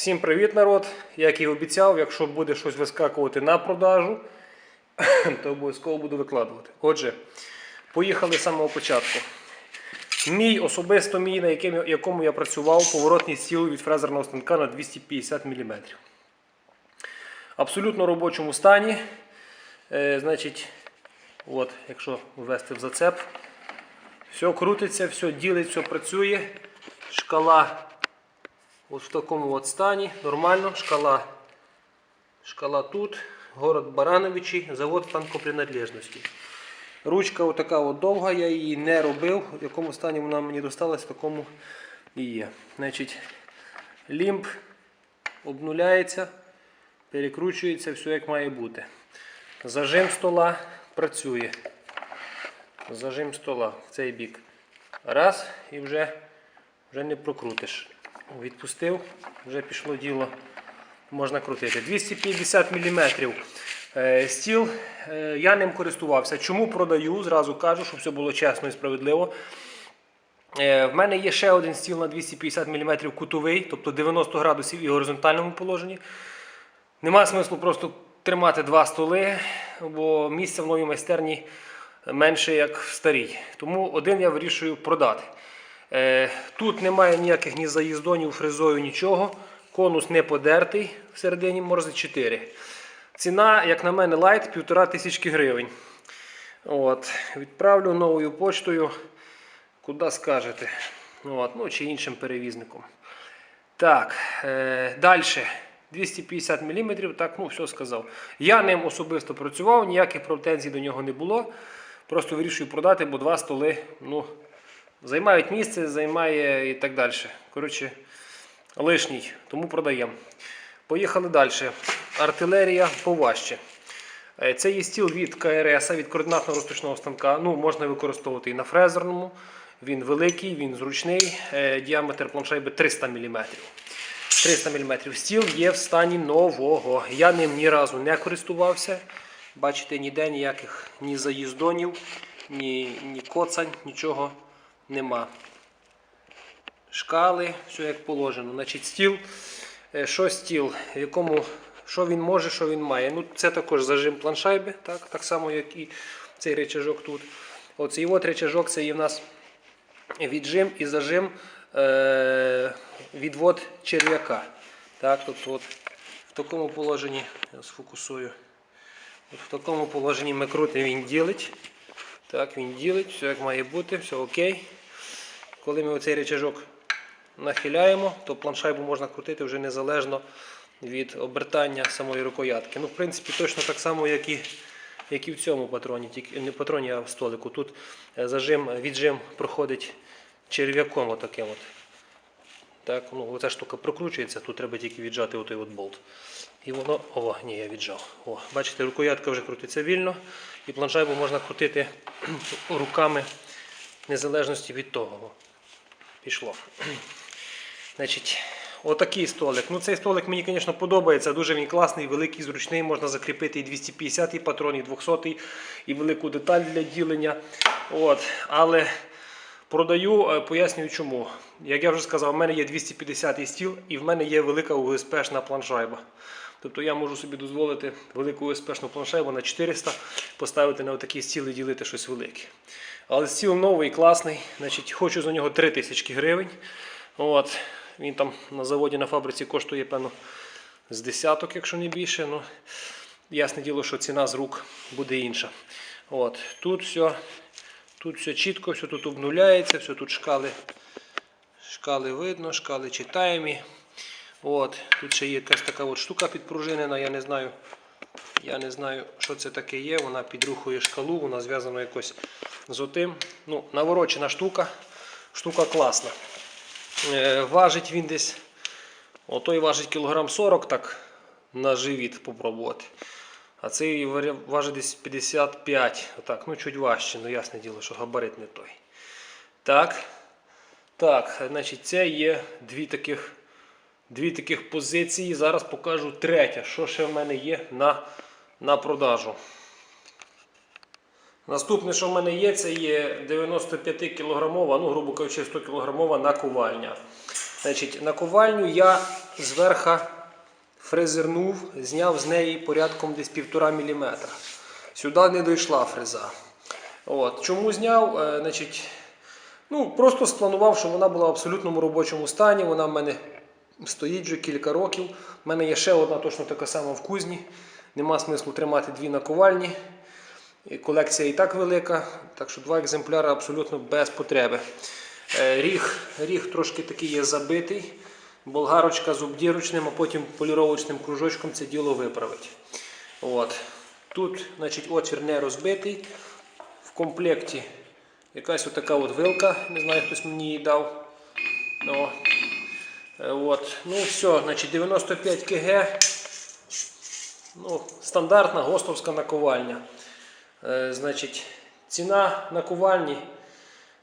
Всім привіт, народ! Як і обіцяв, якщо буде щось вискакувати на продажу, то обов'язково буду викладувати. Отже, поїхали з самого початку. Мій особисто мій, на якому я працював, поворотний стіл від фрезерного станка на 250 мм. Абсолютно робочому стані. Е, значить, от, якщо ввести в зацеп, все крутиться, все ділить, все працює. Шкала От в такому от стані, нормально, шкала, шкала тут, город Барановичі, завод станкопринадлежності. Ручка отака от довга, я її не робив, в якому стані вона мені досталась, в такому і є. Значить, лімб обнуляється, перекручується, все як має бути. Зажим стола працює. Зажим стола в цей бік. Раз і вже, вже не прокрутиш. Відпустив, вже пішло діло, можна крутити. 250 мм стіл. Е, Я ним користувався. Чому продаю? Зразу кажу, щоб все було чесно і справедливо. Е, В мене є ще один стіл на 250 мм кутовий, тобто 90 градусів і горизонтальному положенні. Нема смислу просто тримати два столи, бо місця в новій майстерні менше, як в старій. Тому один я вирішую продати. Е, Тут немає ніяких ні заїздонів, фрезою, нічого. Конус не подертий, всередині морзи 4. Ціна, як на мене, лайт 1,5 тисячки гривень. От. Відправлю новою поштою, куди скажете. От. Ну, чи іншим перевізником. Так, е, далі. 250 мм, так, ну, все сказав. Я ним особисто працював, ніяких претензій до нього не було. Просто вирішую продати, бо два столи ну, займають місце, займає і так далі. Коротше, лишній, тому продаємо. Поїхали далі. Артилерія поважче. Е, Це є стіл від КРС, від координатного розточного станка. Ну, можна використовувати і на фрезерному. Він великий, він зручний. Е, Діаметр планшайби 300 мм. 300 мм. Стіл є в стані нового. Я ним ні разу не користувався. Бачите, ніде ніяких ні заїздонів, ні, ні коцань, нічого нема. Шкали, все як положено. Значить, стіл. Е, Що стіл? В якому, що він може, що він має. Ну, це також зажим планшайби, так, так само, як і цей речажок тут. Оцей от речажок це є в нас віджим і зажим е, відвод черв'яка. Так, тобто от в такому положенні, я сфокусую, от в такому положенні ми крутимо, він ділить. Так, він ділить, все як має бути, все окей. Коли ми оцей речажок нахиляємо, то планшайбу можна крутити вже незалежно від обертання самої рукоятки. Ну, в принципі, точно так само, як і, як і в цьому патроні, тільки не патроні, а в столику. Тут е, зажим, віджим проходить черв'яком отаким от. Так, ну, оця штука прокручується, тут треба тільки віджати отой от болт. І воно. О, ні, я віджав. О, бачите, рукоятка вже крутиться вільно, і планшайбу можна крутити руками незалежності від того. Пішло. Значить, отакий столик. Ну, цей столик мені, звісно, подобається. Дуже він класний, великий, зручний. Можна закріпити і 250 й патрон, і 200 і велику деталь для ділення. От. Але продаю, е, пояснюю чому. Як я вже сказав, в мене є 250 й стіл і в мене є велика УСПшна планшайба. Тобто я можу собі дозволити велику УСПшну планшайбу на 400 поставити на отакий стіл і ділити щось велике. Але стіл новий, класний. Значить, хочу за нього 3000 гривень. От. Він там на заводі на фабриці коштує, певно, з десяток, якщо не більше. Ну, ясне діло, що ціна з рук буде інша. От. Тут все, тут все чітко, все тут обнуляється, все тут шкали, шкали видно, шкали читаємі. От. Тут ще є якась така от штука підпружинена, я не знаю. Я не знаю, що це таке є. Вона підрухує шкалу, вона зв'язана якось з отим. Ну, наворочена штука. Штука класна. Е, важить він десь. Отой важить кілограм 40 так на живіт попробувати. А цей важить десь 55. Отак, ну чуть важче, ну ясне діло, що габарит не той. Так. Так, значить, це є дві таких, дві таких позиції. Зараз покажу третя, що ще в мене є на, на продажу. Наступне, що в мене є, це є 95 кілограмова, ну, грубо кажучи, 100 кілограмова наковальня. Значить, наковальню я зверха фрезернув, зняв з неї порядком десь 1,5 мм. Сюди не дійшла фреза. От. Чому зняв? Е, значить, ну, просто спланував, що вона була в абсолютному робочому стані. Вона в мене стоїть вже кілька років. У мене є ще одна точно така сама в кузні. Нема смислу тримати дві наковальні. Колекція і так велика, так що два екземпляри абсолютно без потреби. Е, Ріг, ріг трошки такий є забитий. Болгарочка з обдірочним, а потім поліровочним кружочком це діло виправить. От. Тут значить, отвір не розбитий. В комплекті якась отака от вилка. Не знаю, хтось мені її дав. О. Е, От. Ну все, значить 95 кг. Ну, стандартна гостовська наковальня. Е, значить, ціна наковальні,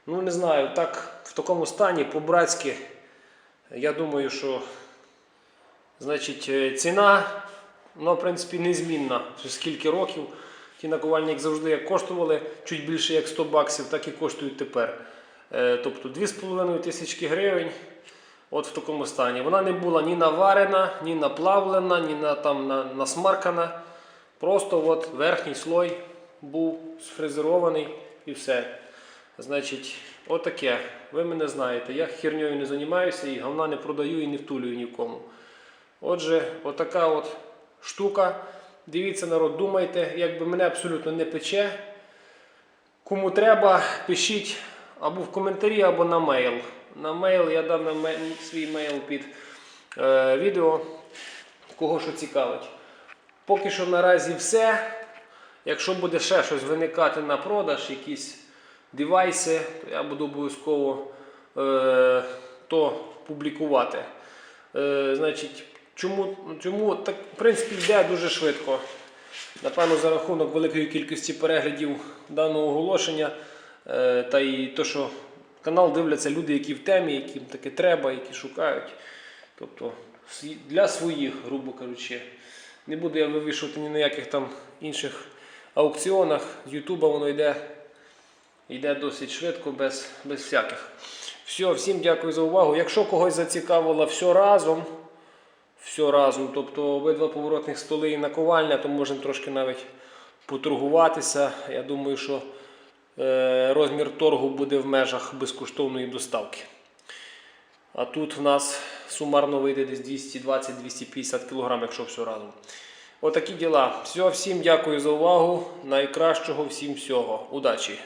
ну не знаю, так в такому стані по-братськи. Я думаю, що значить, е, ціна, вона, в принципі, незмінна. Скільки років. Ті наковальні, як завжди, як коштували чуть більше як 100 баксів, так і коштують тепер. Е, Тобто 2,5 тисячки гривень. От в такому стані. Вона не була ні наварена, ні наплавлена, ні на, там, на, насмаркана. Просто от верхній слой був сфрезерований і все. Значить, отаке. Ви мене знаєте. Я херньою не займаюся і говна не продаю і не втулюю нікому. Отже, отака от штука. Дивіться, народ, думайте, якби мене абсолютно не пече. Кому треба, пишіть або в коментарі, або на мейл. На мейл я дам на ме- свій мейл під е, відео, кого що цікавить. Поки що наразі все. Якщо буде ще щось виникати на продаж, якісь девайси, то я буду обов'язково е, то публікувати. Е, значить, чому, чому так, в принципі, йде дуже швидко. Напевно, за рахунок великої кількості переглядів даного оголошення, е, та і то, що канал дивляться люди, які в темі, яким таке треба, які шукають. Тобто для своїх, грубо кажучи. Не буду я вивішувати ні на яких там інших аукціонах. З Ютуба воно йде, йде досить швидко, без, без всяких. Все, всім дякую за увагу. Якщо когось зацікавило все разом, все разом, тобто обидва поворотних столи і наковальня, то можемо трошки навіть поторгуватися. Я думаю, що е, розмір торгу буде в межах безкоштовної доставки. А тут в нас сумарно вийде десь 220-250 кг, якщо все разом. Отакі діла. Все, всім дякую за увагу. Найкращого всім всього. Удачі!